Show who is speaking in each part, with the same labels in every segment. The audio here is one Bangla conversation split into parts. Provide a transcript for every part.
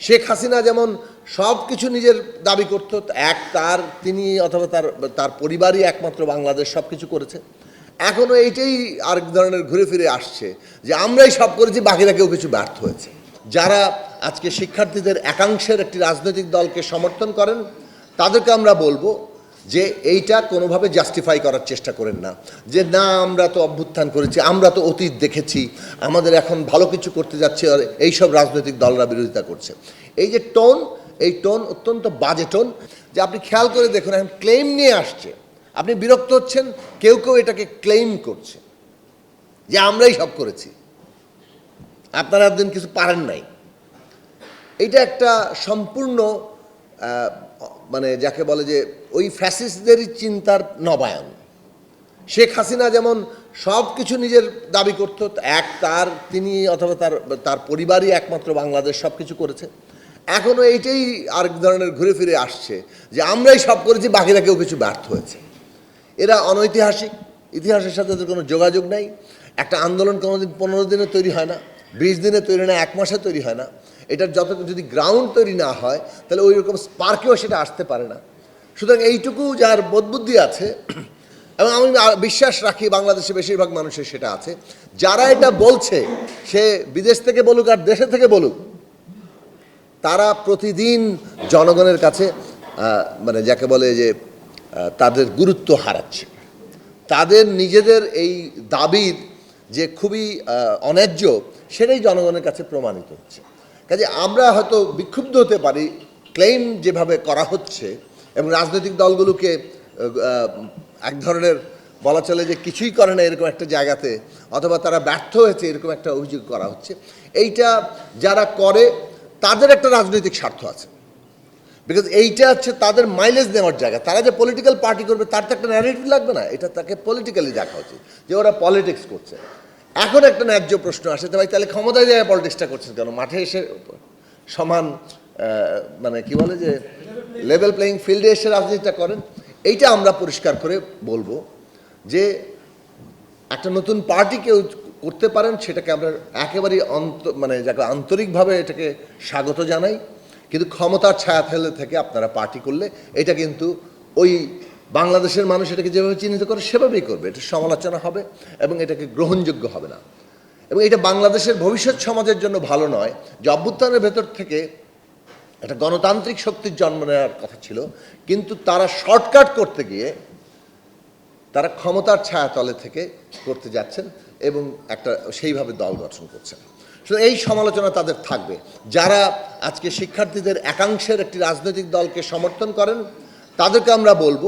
Speaker 1: শেখ হাসিনা যেমন সব কিছু নিজের দাবি করত, এক তার তিনি অথবা তার তার পরিবারই একমাত্র বাংলাদেশ সব কিছু করেছে। এখনও এইটাই আরেক ধরনের ঘুরে ফিরে আসছে যে আমরাই সব করেছি, বাকিরা কেউ কিছু ব্যর্থ হয়েছে। যারা আজকে শিক্ষার্থীদের একাংশের একটি রাজনৈতিক দলকে সমর্থন করেন, তাদেরকে আমরা বলব যে এইটা কোনোভাবে জাস্টিফাই করার চেষ্টা করেন না। যে না, আমরা তো অভ্যুত্থান করেছি, আমরা তো অতীত দেখেছি, আমাদের এখন ভালো কিছু করতে যাচ্ছে, আর এইসব রাজনৈতিক দলরা বিরোধিতা করছে। এই যে টোন এই টোন অত্যন্ত বাজে টোন যে আপনি খেয়াল করে দেখুন, এখন ক্লেম নিয়ে আসছে। আপনি বিরক্ত হচ্ছেন, কেউ কেউ এটাকে ক্লেম করছে। যে আমরাই সব করেছি। আপনারা একদিন কিছু পারেন নাই। এটা একটা সম্পূর্ণ মানে যাকে বলে যে ওই ফ্যাসিস্টদেরই চিন্তার নবায়ন। শেখ হাসিনা যেমন সব কিছু নিজের দাবি করত, এক তার তিনি অথবা তার তার পরিবারই একমাত্র বাংলাদেশ সব কিছু করেছে। এখনও এইটাই আরেক ধরনের ঘুরে ফিরে আসছে যে আমরাই সব করেছি, বাকিরা কেউ কিছু ব্যর্থ হয়েছে। এরা অনৈতিহাসিক, ইতিহাসের সাথে তাদের কোনো যোগাযোগ নাই। একটা আন্দোলন কোনোদিন পনেরো দিনে তৈরি হয় না, বিশ দিনে তৈরি না, এক মাসে তৈরি হয় না। এটার যত যদি গ্রাউন্ড তৈরি না হয়, তাহলে ওই রকম স্পার্কেও সেটা আসতে পারে না। সুতরাং এইটুকু যার বোধবুদ্ধি আছে, এবং আমি বিশ্বাস রাখি বাংলাদেশে বেশিরভাগ মানুষের সেটা আছে, যারা এটা বলছে, সে বিদেশ থেকে বলুক আর দেশে থেকে বলুক, তারা প্রতিদিন জনগণের কাছে মানে যাকে বলে যে তাদের গুরুত্ব হারাচ্ছে। তাদের নিজেদের এই দাবির যে খুবই অন্যায্য, সেটাই জনগণের কাছে প্রমাণিত হচ্ছে। কাজে আমরা হয়তো বিক্ষুব্ধ হতে পারি ক্লেম যেভাবে করা হচ্ছে এবং রাজনৈতিক দলগুলোকে এক ধরনের বলা চলে যে কিছুই করে না এরকম একটা জায়গাতে, অথবা তারা ব্যর্থ হয়েছে এরকম একটা অভিযোগ করা হচ্ছে। এইটা যারা করে, তাদের একটা রাজনৈতিক স্বার্থ আছে। বিকজ এইটা হচ্ছে তাদের মাইলেজ নেওয়ার জায়গা। তারা যে পলিটিক্যাল পার্টি করবে, তার তো একটা ন্যারেটিভ লাগবে না। এটা তাকে পলিটিক্যালি দেখা উচিত যে ওরা পলিটিক্স করছে। এখন একটা ন্যায্য প্রশ্ন আসে ভাই, তাহলে ক্ষমতায় যায় পলিটিক্সটা করছেন কেন? মাঠে এসে সমান মানে কি বলে যে লেভেল প্লেয়িং ফিল্ডে এসে রাজনীতিটা করেন, এইটা আমরা পরিষ্কার করে বলব যে একটা নতুন পার্টি কেউ করতে পারেন, সেটাকে আমরা একেবারেই অন্ত মানে যাকে আন্তরিকভাবে এটাকে স্বাগত জানাই, কিন্তু ক্ষমতার ছায়া ফেলে থেকে আপনারা পার্টি করলে, এটা কিন্তু ওই বাংলাদেশের মানুষ এটাকে যেভাবে চিহ্নিত করে, সেভাবেই করবে, এটা সমালোচনা হবে এবং এটাকে গ্রহণযোগ্য হবে না। এবং এটা বাংলাদেশের ভবিষ্যৎ সমাজের জন্য ভালো নয়, যে অভ্যুত্থানের ভেতর থেকে একটা গণতান্ত্রিক শক্তির জন্ম নেওয়ার কথা ছিল, কিন্তু তারা শর্টকাট করতে গিয়ে তারা ক্ষমতার ছায়াতলে থেকে করতে যাচ্ছেন এবং একটা সেইভাবে দল গঠন করছেন। শুধু এই সমালোচনা তাদের থাকবে। যারা আজকে শিক্ষার্থীদের একাংশের একটি রাজনৈতিক দলকে সমর্থন করেন, তাদেরকে আমরা বলব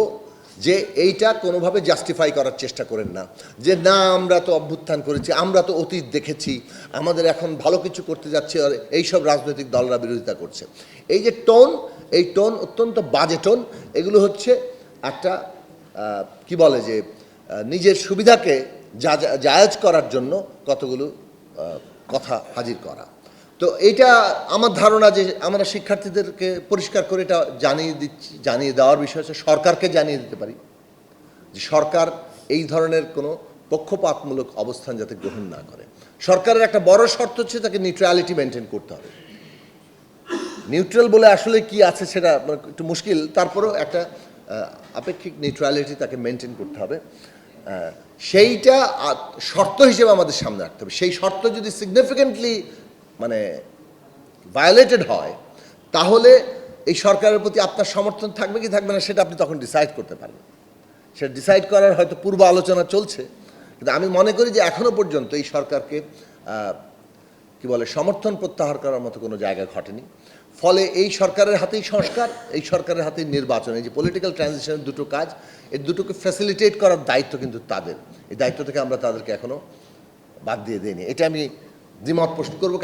Speaker 1: যে এইটা কোনোভাবে জাস্টিফাই করার চেষ্টা করেন না। যে না, আমরা তো অভ্যুত্থান করেছি, আমরা তো অতীত দেখেছি, আমাদের এখন ভালো কিছু করতে যাচ্ছে, আর এইসব রাজনৈতিক দলরা বিরোধিতা করছে। এই যে টোন এই টোন অত্যন্ত বাজে টোন এগুলো হচ্ছে একটা কি বলে যে নিজের সুবিধাকে যা- করার জন্য কতগুলো কথা হাজির করা। তো এইটা আমার ধারণা যে আমরা শিক্ষার্থীদেরকে পরিষ্কার করে এটা জানিয়ে দিচ্ছি, জানিয়ে দেওয়ার বিষয় হচ্ছে সরকারকে জানিয়ে দিতে পারি যে সরকার এই ধরনের কোনো পক্ষপাতমূলক অবস্থান যাতে গ্রহণ না করে। সরকারের একটা বড় শর্ত হচ্ছে তাকে নিউট্রালিটি মেনটেন করতে হবে। নিউট্রাল বলে আসলে কি আছে সেটা একটু মুশকিল, তারপরেও একটা আপেক্ষিক নিউট্রালিটি তাকে মেনটেন করতে হবে। সেইটা শর্ত হিসেবে আমাদের সামনে রাখতে হবে। সেই শর্ত যদি সিগনিফিকেন্টলি মানে ভায়োলেটেড হয়, তাহলে এই সরকারের প্রতি আপনার সমর্থন থাকবে কি থাকবে না সেটা আপনি তখন ডিসাইড করতে পারবেন। সেটা ডিসাইড করার হয়তো পূর্ব আলোচনা চলছে, কিন্তু আমি মনে করি যে এখনও পর্যন্ত এই সরকারকে কি বলে, সমর্থন প্রত্যাহার করার মতো কোনো জায়গা ঘটেনি। ফলে এই সরকারের হাতেই সংস্কার, এই সরকারের হাতেই নির্বাচন, এই যে পলিটিক্যাল ট্রানজিশনের দুটো কাজ এই দুটোকে ফ্যাসিলিটেট করার দায়িত্ব কিন্তু তাদের। এই দায়িত্ব থেকে আমরা তাদেরকে এখনও বাদ দিয়ে দিইনি। এটা আমি দ্বিমত পোস্ট করব।